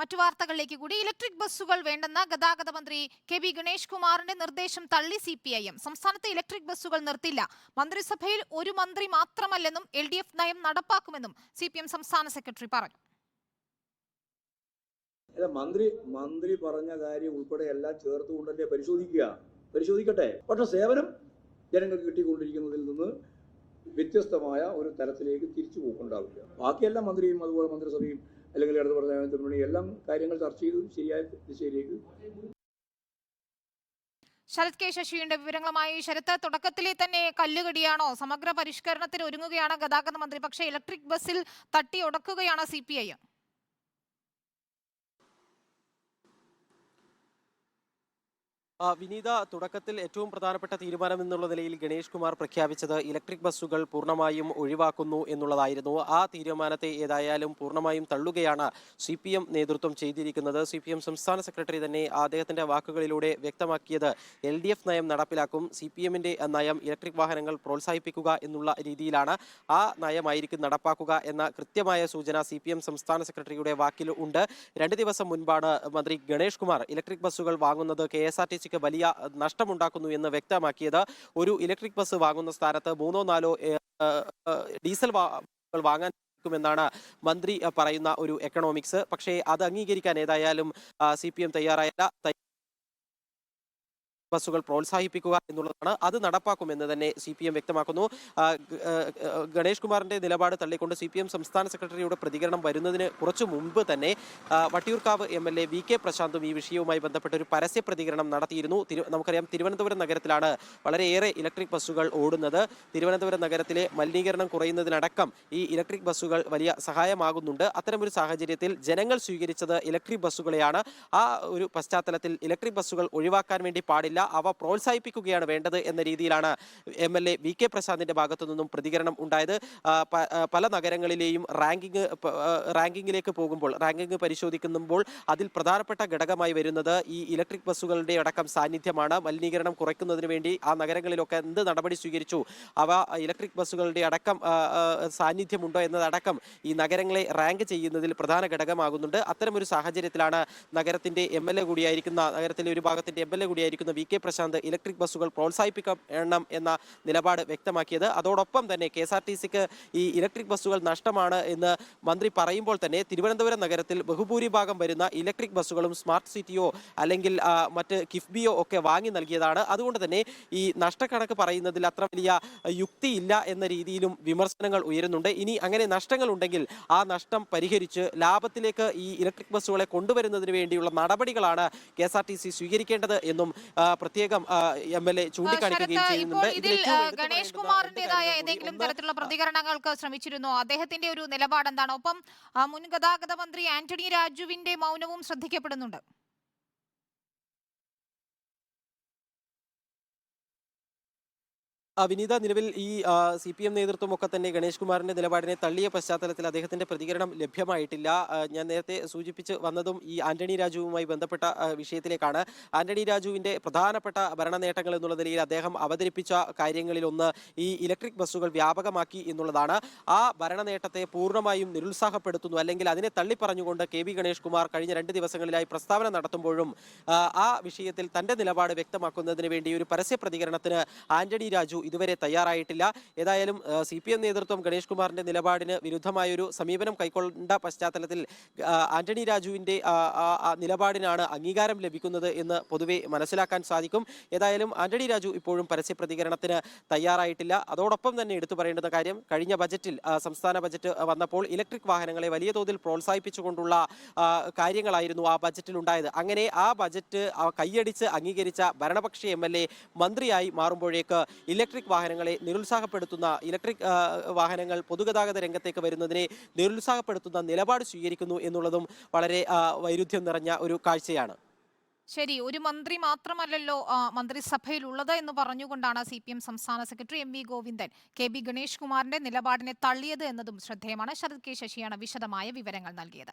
മറ്റു വാർത്തകളിലേക്ക് കൂടി. ഇലക്ട്രിക് ബസ്സുകൾ വേണ്ടെന്ന ഗതാഗത മന്ത്രി കെ ബി ഗണേഷ് കുമാറിന്റെ നിർദ്ദേശം തള്ളി സി പി ഐ എം. സംസ്ഥാനത്ത് ഇലക്ട്രിക് ബസ്സുകൾ നിർത്തില്ല. മന്ത്രിസഭയിൽ ഒരു മന്ത്രി മാത്രമല്ലെന്നും എൽ ഡി എഫ് നയം നടപ്പാക്കുമെന്നും സി പി എം സംസ്ഥാന സെക്രട്ടറി പറഞ്ഞു. മന്ത്രി മന്ത്രി പറഞ്ഞ കാര്യം ഉൾപ്പെടെ എല്ലാം ചേർത്തുകൊണ്ടല്ലേ പരിശോധിക്കുക? പരിശോധിക്കട്ടെ. പക്ഷെ സേവനം ജനങ്ങൾക്ക് കിട്ടിക്കൊണ്ടിരിക്കുന്നതിൽ നിന്ന് വ്യത്യസ്തമായ ഒരു തലത്തിലേക്ക് തിരിച്ചു പോക്കുണ്ടാവില്ല. ബാക്കിയെല്ലാം മന്ത്രിയും അതുപോലെ മന്ത്രിസഭയും അല്ലെങ്കിൽ ഇടതുപക്ഷ മുന്നണി എല്ലാം കാര്യങ്ങൾ ചർച്ച ചെയ്തു. ശരിയായ ദിശയിലേക്ക്. ശരത് കെ ശശിയുടെ വിവരങ്ങളുമായി ശരത്ത് തുടക്കത്തിലെ തന്നെ കല്ലുകടിയാണോ? സമഗ്ര പരിഷ്കരണത്തിന് ഒരുങ്ങുകയാണ് ഗതാഗത മന്ത്രി. പക്ഷേ ഇലക്ട്രിക് ബസ്സിൽ തട്ടി ഉടക്കുകയാണ് സി പി ഐ എം ആ, വിനീത തുടക്കത്തിൽ ഏറ്റവും പ്രധാനപ്പെട്ട തീരുമാനം എന്നുള്ള നിലയിൽ ഗണേഷ് കുമാർ പ്രഖ്യാപിച്ചത് ഇലക്ട്രിക് ബസ്സുകൾ പൂർണമായും ഒഴിവാക്കുന്നു എന്നുള്ളതായിരുന്നു. ആ തീരുമാനത്തെ ഏതായാലും പൂർണമായും തള്ളുകയാണ് സി പി എം നേതൃത്വം ചെയ്തിരിക്കുന്നത്. സി പി എം സംസ്ഥാന സെക്രട്ടറി തന്നെ അദ്ദേഹത്തിന്റെ വാക്കുകളിലൂടെ വ്യക്തമാക്കിയത് എൽ ഡി എഫ് നയം നടപ്പിലാക്കും സി പി എമ്മിന്റെ നയം ഇലക്ട്രിക് വാഹനങ്ങൾ പ്രോത്സാഹിപ്പിക്കുക എന്നുള്ള രീതിയിലാണ് ആ നയമായിരിക്കും നടപ്പാക്കുക എന്ന കൃത്യമായ സൂചന സി പി എം സംസ്ഥാന സെക്രട്ടറിയുടെ വാക്കിൽ ഉണ്ട്. രണ്ട് ദിവസം മുൻപാണ് മന്ത്രി ഗണേഷ് കുമാർ ഇലക്ട്രിക് ബസ്സുകൾ വാങ്ങുന്നത് കെ എസ് ആർ ടി സിക്ക് വലിയ നഷ്ടമുണ്ടാക്കുന്നു എന്ന് വ്യക്തമാക്കിയത് ഒരു ഇലക്ട്രിക് ബസ് വാങ്ങുന്ന സ്ഥാനത്ത് മൂന്നോ നാലോ ഡീസൽ വാങ്ങാൻ എന്നാണ് മന്ത്രി പറയുന്ന ഒരു എക്കണോമിക്സ് പക്ഷേ അത് അംഗീകരിക്കാൻ ഏതായാലും സി പി എം തയ്യാറായല്ല. തയ്യ- ബസ്സുകൾ പ്രോത്സാഹിപ്പിക്കുക എന്നുള്ളതാണ് അത് നടപ്പാക്കുമെന്ന് തന്നെ സി പി എം വ്യക്തമാക്കുന്നു ഗണേഷ് കുമാറിന്റെ നിലപാട് തള്ളിക്കൊണ്ട് സി പി എം സംസ്ഥാന സെക്രട്ടറിയുടെ പ്രതികരണം വരുന്നതിന് കുറച്ചു മുമ്പ് തന്നെ Vattiyoorkavu M L A V K പ്രശാന്തും ഈ വിഷയവുമായി ബന്ധപ്പെട്ട ഒരു പരസ്യ പ്രതികരണം നടത്തിയിരുന്നു. നമുക്കറിയാം തിരുവനന്തപുരം നഗരത്തിലാണ് വളരെയേറെ ഇലക്ട്രിക് ബസ്സുകൾ ഓടുന്നത്. തിരുവനന്തപുരം നഗരത്തിലെ മലിനീകരണം കുറയുന്നതിനടക്കം ഈ ഇലക്ട്രിക് ബസ്സുകൾ വലിയ സഹായമാകുന്നുണ്ട്. അത്തരമൊരു സാഹചര്യത്തിൽ ജനങ്ങൾ സ്വീകരിച്ചത് ഇലക്ട്രിക് ബസ്സുകളെയാണ്. ആ ഒരു പശ്ചാത്തലത്തിൽ ഇലക്ട്രിക് ബസ്സുകൾ ഒഴിവാക്കാൻ വേണ്ടി പാടില്ല. അവ പ്രോത്സാഹിപ്പിക്കുകയാണ് വേണ്ടത് എന്ന രീതിയിലാണ് M L A V K പ്രശാന്തിന്റെ ഭാഗത്തു നിന്നും പ്രതികരണം ഉണ്ടായത്. പല നഗരങ്ങളിലെയും റാങ്കിങ് റാങ്കിങ്ങിലേക്ക് പോകുമ്പോൾ റാങ്കിങ് പരിശോധിക്കുമ്പോൾ അതിൽ പ്രധാനപ്പെട്ട ഘടകമായി വരുന്നത് ഈ ഇലക്ട്രിക് ബസ്സുകളുടെ അടക്കം സാന്നിധ്യമാണ്. മലിനീകരണം കുറയ്ക്കുന്നതിന് വേണ്ടി ആ നഗരങ്ങളിലൊക്കെ എന്ത് നടപടി സ്വീകരിച്ചു അവ ഇലക്ട്രിക് ബസ്സുകളുടെ അടക്കം സാന്നിധ്യമുണ്ടോ എന്നതടക്കം ഈ നഗരങ്ങളെ റാങ്ക് ചെയ്യുന്നതിൽ പ്രധാന ഘടകമാകുന്നുണ്ട്. അത്തരമൊരു സാഹചര്യത്തിലാണ് നഗരത്തിന്റെ എം എൽ എ കൂടിയായിരിക്കുന്ന നഗരത്തിലെ ഒരു ഭാഗത്തിന്റെ എം എൽ എ കൂടിയായിരിക്കുന്ന വി കെ പ്രശാന്ത് ഇലക്ട്രിക് ബസ്സുകൾ പ്രോത്സാഹിപ്പിക്കണം എന്ന നിലപാട് വ്യക്തമാക്കിയത്. അതോടൊപ്പം തന്നെ കെ എസ് ആർ ടി സിക്ക് ഈ ഇലക്ട്രിക് ബസ്സുകൾ നഷ്ടമാണ് എന്ന് മന്ത്രി പറയുമ്പോൾ തന്നെ തിരുവനന്തപുരം നഗരത്തിൽ ബഹുഭൂരിഭാഗം വരുന്ന ഇലക്ട്രിക് ബസ്സുകളും സ്മാർട്ട് സിറ്റിയോ അല്ലെങ്കിൽ മറ്റ് കിഫ്ബിയോ ഒക്കെ വാങ്ങി നൽകിയതാണ്. അതുകൊണ്ട് തന്നെ ഈ നഷ്ടക്കണക്ക് പറയുന്നതിൽ അത്ര വലിയ യുക്തിയില്ല എന്ന രീതിയിലും വിമർശനങ്ങൾ ഉയരുന്നുണ്ട്. ഇനി അങ്ങനെ നഷ്ടങ്ങൾ ഉണ്ടെങ്കിൽ ആ നഷ്ടം പരിഹരിച്ച് ലാഭത്തിലേക്ക് ഈ ഇലക്ട്രിക് ബസ്സുകളെ കൊണ്ടുവരുന്നതിന് വേണ്ടിയുള്ള നടപടികളാണ് K S R T C സ്വീകരിക്കേണ്ടത് എന്നും പ്രത്യേകം എം എൽ എ ചൂണ്ടിക്കാണിക്കുകയും ചെയ്യുന്നുണ്ട്. ഇതിൽ ഗണേഷ് കുമാറിന്റേതായ. ഏതെങ്കിലും തരത്തിലുള്ള പ്രതികരണങ്ങൾക്ക് ശ്രമിച്ചിരുന്നോ. അദ്ദേഹത്തിന്റെ ഒരു നിലപാട് എന്താണ് ഒപ്പം മുൻ ഗതാഗത മന്ത്രി ആന്റണി രാജുവിന്റെ മൗനവും ശ്രദ്ധിക്കപ്പെടുന്നുണ്ട്. വിനീത നിലവിൽ ഈ സി പി എം നേതൃത്വം ഒക്കെ തന്നെ ഗണേഷ് കുമാറിന്റെ നിലപാടിനെ തള്ളിയ പശ്ചാത്തലത്തിൽ അദ്ദേഹത്തിന്റെ പ്രതികരണം ലഭ്യമായിട്ടില്ല. ഞാൻ നേരത്തെ സൂചിപ്പിച്ച് വന്നതും ഈ ആന്റണി രാജുവുമായി ബന്ധപ്പെട്ട വിഷയത്തിലേക്കാണ്. ആന്റണി രാജുവിന്റെ പ്രധാനപ്പെട്ട ഭരണ നേട്ടങ്ങൾ എന്നുള്ള നിലയിൽ അദ്ദേഹം അവതരിപ്പിച്ച കാര്യങ്ങളിലൊന്ന് ഈ ഇലക്ട്രിക് ബസ്സുകൾ വ്യാപകമാക്കി എന്നുള്ളതാണ്. ആ ഭരണ നേട്ടത്തെ പൂർണമായും നിരുത്സാഹപ്പെടുത്തുന്നു. അല്ലെങ്കിൽ അതിനെ തള്ളിപ്പറഞ്ഞുകൊണ്ട് കെ വി ഗണേഷ് കുമാർ കഴിഞ്ഞ രണ്ട് ദിവസങ്ങളിലായി പ്രസ്താവന നടത്തുമ്പോഴും ആ, വിഷയത്തിൽ തന്റെ നിലപാട് വ്യക്തമാക്കുന്നതിന് വേണ്ടി ഒരു പരസ്യ പ്രതികരണത്തിന് ആന്റണി രാജു ഇതുവരെ തയ്യാറായിട്ടില്ല. ഏതായാലും സി പി എം നേതൃത്വം ഗണേഷ് കുമാറിന്റെ നിലപാടിന് വിരുദ്ധമായൊരു സമീപനം കൈക്കൊണ്ട പശ്ചാത്തലത്തിൽ ആന്റണി രാജുവിന്റെ നിലപാടിനാണ് അംഗീകാരം ലഭിക്കുന്നത് എന്ന് പൊതുവെ മനസ്സിലാക്കാൻ സാധിക്കും. ഏതായാലും ആന്റണി രാജു ഇപ്പോഴും പരസ്യ പ്രതികരണത്തിന് തയ്യാറായിട്ടില്ല. അതോടൊപ്പം തന്നെ എടുത്തു പറയേണ്ടുന്ന കാര്യം കഴിഞ്ഞ ബജറ്റിൽ സംസ്ഥാന ബജറ്റ് വന്നപ്പോൾ ഇലക്ട്രിക് വാഹനങ്ങളെ വലിയ തോതിൽ പ്രോത്സാഹിപ്പിച്ചുകൊണ്ടുള്ള കാര്യങ്ങളായിരുന്നു ആ ബജറ്റിൽ ഉണ്ടായത് അങ്ങനെ ആ ബജറ്റ് കൈയടിച്ച് അംഗീകരിച്ച ഭരണപക്ഷ എ മന്ത്രിയായി മാറുമ്പോഴേക്ക് ഇലക്ട്രിക് വാഹനങ്ങളെ നിരുത്സാഹപ്പെടുത്തുന്ന ഇലക്ട്രിക് വാഹനങ്ങൾ പൊതുഗതാഗത രംഗത്തേക്ക് വരുന്നതിനെ നിരുത്സാഹപ്പെടുത്തുന്ന നിലപാട് സ്വീകരിക്കുന്നു എന്നുള്ളതും വളരെ വൈരുദ്ധ്യം നിറഞ്ഞ ഒരു കാഴ്ചയാണ്. ശരി ഒരു മന്ത്രി മാത്രമല്ലല്ലോ മന്ത്രിസഭയിൽ ഉള്ളത് എന്ന് പറഞ്ഞുകൊണ്ടാണ് സി പി എം സംസ്ഥാന secretary M V Govindan K B Ganesh കുമാറിന്റെ നിലപാടിനെ തള്ളിയത് എന്നതും ശ്രദ്ധേയമാണ്. ശരത് കെ ശശിയാണ് വിശദമായ വിവരങ്ങൾ നൽകിയത്.